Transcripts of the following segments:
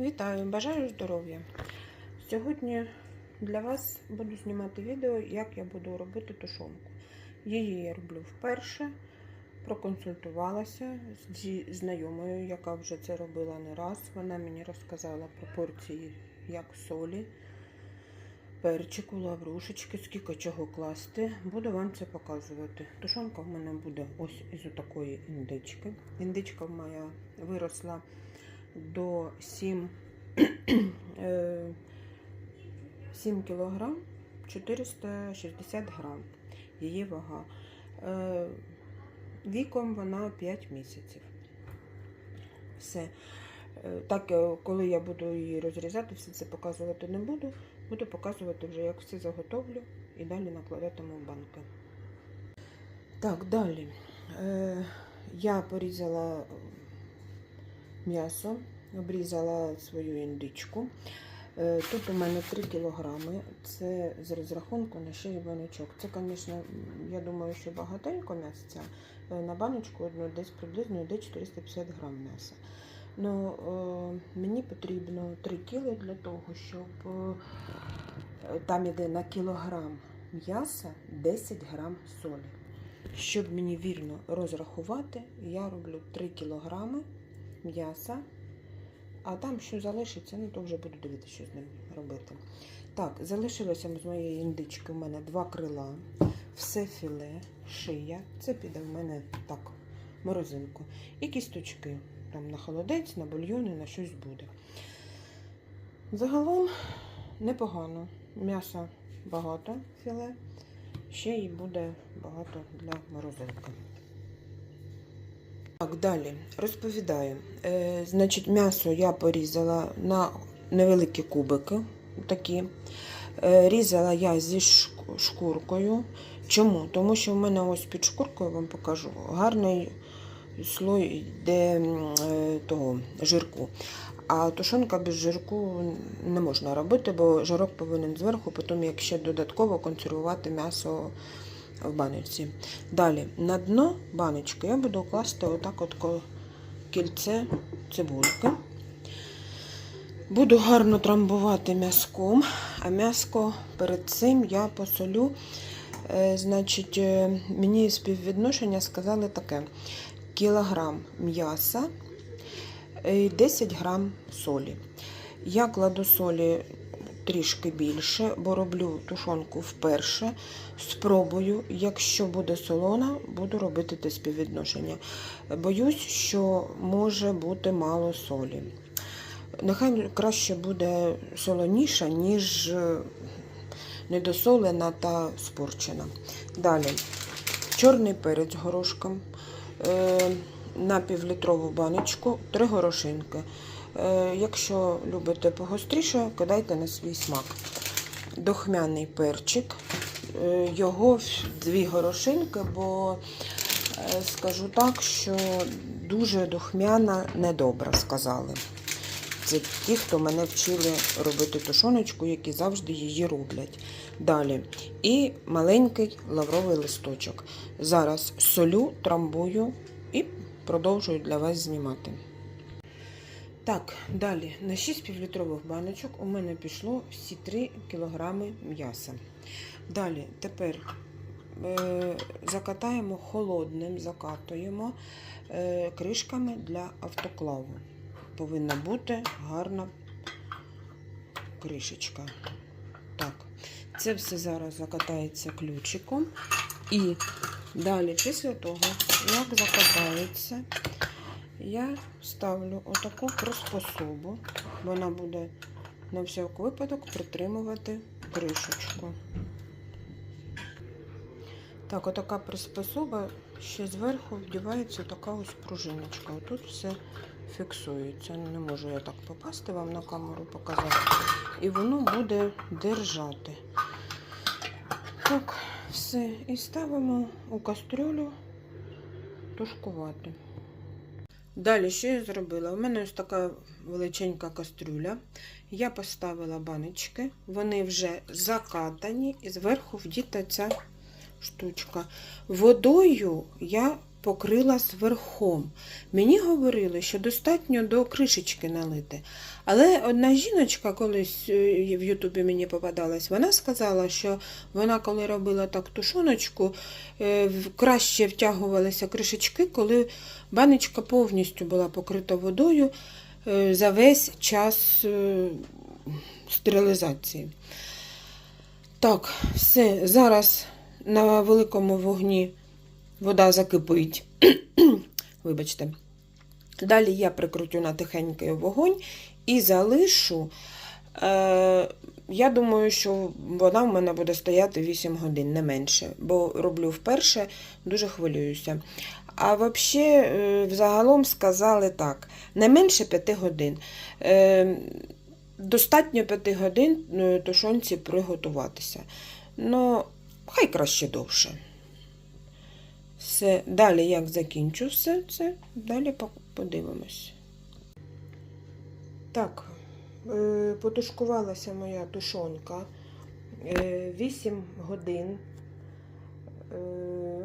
Вітаю, бажаю здоров'я. Сьогодні для вас буду знімати відео, як я буду робити тушонку. Її я роблю вперше, проконсультувалася зі знайомою, яка вже це робила не раз. Вона мені розказала пропорції як солі, перчику, лаврушечки, скільки чого класти. Буду вам це показувати. Тушонка в мене буде ось із такої індички. Індичка моя виросла до 7, е, 7 кілограм 460 грам її вага. Е, Віком вона 5 місяців. Все. Е, Так, е, коли я буду її розрізати, все це показувати не буду. Буду показувати вже, як все заготовлю і далі накладатиму в банки. Так, далі. Я порізала м'ясо, обрізала свою індичку. Е, Тут у мене 3 кілограми. Це з розрахунку на 6 баночок. Це, звісно, я думаю, що багатенько м'ясця. Е, На баночку одну десь приблизно йде 450 грам м'яса. Ну, е, мені потрібно 3 кіли для того, щоб там іде на кілограм м'яса 10 грам солі. Щоб мені вірно розрахувати, я роблю 3 кілограми м'яса, а там що залишиться, ну то вже буду дивитися, що з ним робити. Так, залишилося з моєї індички у мене два крила, все філе, шия. Це піде в мене так, морозинку. І кісточки. Там на холодець, на бульйони, на щось буде. Загалом непогано. М'яса багато філе, ще й буде багато для морозилки. Так, далі розповідаю. Е, значить, м'ясо я порізала на невеликі кубики. такі. Е, різала я зі шкуркою. Чому? Тому що в мене ось під шкуркою вам покажу гарний слой йде е, того жирку. А тушонка без жирку не можна робити, бо жирок повинен зверху, потім як ще додатково консервувати м'ясо в баночці. Далі на дно баночки я буду класти отак от кільце цибульки. Буду гарно трамбувати м'язком, а м'яско перед цим я посолю. Е, Значить, е, мені співвідношення сказали таке: кілограм м'яса і 10 грам солі. Я кладу солі трішки більше, бо роблю тушонку вперше. Спробую, якщо буде солона, буду робити те співвідношення. Боюсь, що може бути мало солі. Нехай краще буде солоніша, ніж е, недосолена та спорчена. Далі чорний перець горошком. Е, на півлітрову баночку, три горошинки. Е, Якщо любите погостріше, кидайте на свій смак. Дохмяний перчик, е, його дві горошинки, бо е, скажу так, що дуже духмяна, недобра, сказали. Це ті, хто мене вчили робити тушоночку, які завжди її роблять. Далі. І маленький лавровий листочок. Зараз солю, трамбую і продовжую для вас знімати. Так, далі на 6 півлітрових баночок у мене пішло всі 3 кілограми м'яса. Далі тепер е, закатаємо холодним, закатуємо е, кришками для автоклаву. Повинна бути гарна кришечка. Так, це все зараз закатається ключиком. І далі, після того, як закатається, я ставлю отаку приспособу. Вона буде на всяк випадок притримувати кришечку. Так, отака приспособа, ще зверху вдівається така ось пружиночка. Отут все фіксується. Не можу я так попасти вам на камеру показати. І воно буде держати. Так, все. І ставимо у кастрюлю тушкувати. Далі, що я зробила? У мене ось така величенька кастрюля. Я поставила баночки, вони вже закатані, і зверху вдіта ця штучка. Водою я покрила зверхом. Мені говорили, що достатньо до кришечки налити. Але одна жіночка колись е, в Ютубі мені попадалась, вона сказала, що вона, коли робила так тушоночку, е, краще втягувалися кришечки, коли баночка повністю була покрита водою е, за весь час стерилізації. Так, все, зараз на великому вогні вода закипить. Вибачте. Далі я прикрутю на тихенький вогонь і залишу. Е, я думаю, що вона в мене буде стояти 8 годин, не менше, бо роблю вперше, дуже хвилююся. А взагалі, е, взагалом сказали так: не менше 5 годин. Е, достатньо 5 годин е, тушонці приготуватися. Ну, хай краще довше. Все. Далі, як закінчу все це, далі подивимось. Так, е, потушкувалася моя тушонка е, 8 годин, е,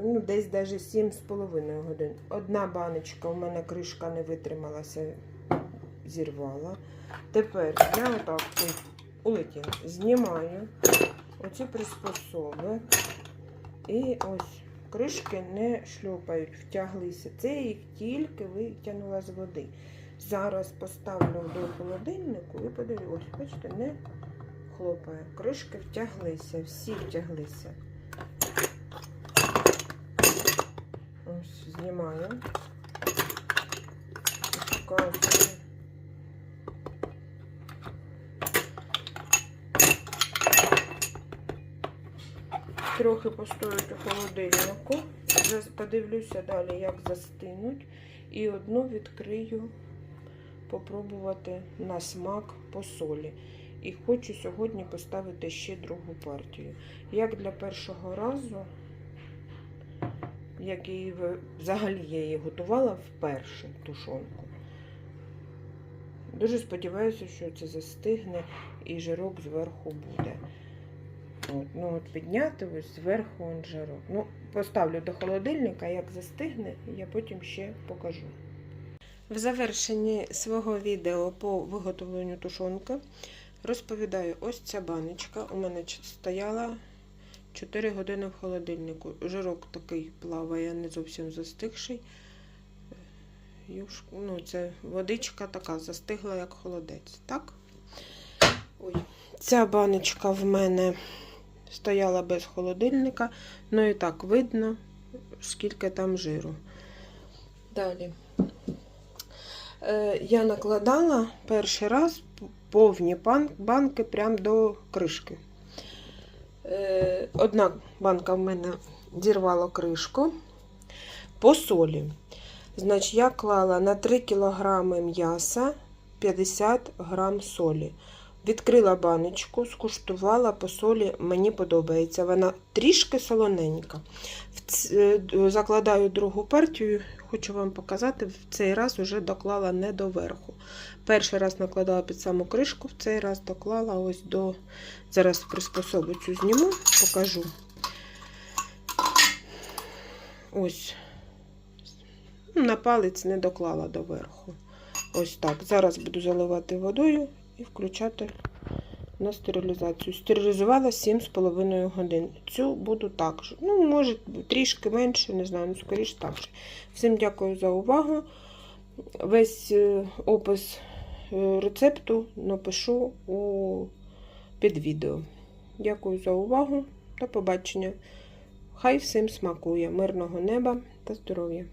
ну, десь навіть 7 з половиною годин. Одна баночка у мене кришка не витрималася, зірвала. Тепер я отак улетіла, знімаю оці приспособи. І ось кришки не шльопають, втяглися. Це їх тільки витягнула з води. Зараз поставлю до холодильнику і подивлюсь, ось, бачите, не хлопає. Кришки втяглися, всі втяглися. Ось, знімаю. Показую. Трохи постоять у холодильнику. Подивлюся далі, як застинуть. І одну відкрию попробувати на смак по солі. І хочу сьогодні поставити ще другу партію. Як для першого разу, як її взагалі я її готувала вперше тушонку. Дуже сподіваюся, що це застигне і жирок зверху буде. От, ну от підняти ось зверху жирок. Ну, поставлю до холодильника, як застигне, я потім ще покажу. В завершенні свого відео по виготовленню тушонки розповідаю, ось ця баночка у мене стояла 4 години в холодильнику. Жирок такий плаває, не зовсім застигший. Юш- Ну, це водичка така, застигла як холодець. Так? Ой. Ця баночка в мене стояла без холодильника, ну і так видно, скільки там жиру. Далі. Е, я накладала перший раз повні банки прямо до кришки. Е, одна банка в мене зірвала кришку по солі. Значить, я клала на 3 кг м'яса 50 грам солі. Відкрила баночку, скуштувала по солі, мені подобається. Вона трішки солоненька. Е, Закладаю другу партію, хочу вам показати, в цей раз вже доклала не до верху. Перший раз накладала під саму кришку, в цей раз доклала ось до. Зараз приспособу цю зніму, покажу. Ось. На палець не доклала до верху. Ось так. Зараз буду заливати водою і включати на стерилізацію. Стерилізувала 7,5 годин. Цю буду так же. Ну, може, трішки менше, не знаю, ну, скоріше так же. Всім дякую за увагу. Весь е, опис е, рецепту напишу у під відео. Дякую за увагу. До побачення. Хай всім смакує. Мирного неба та здоров'я!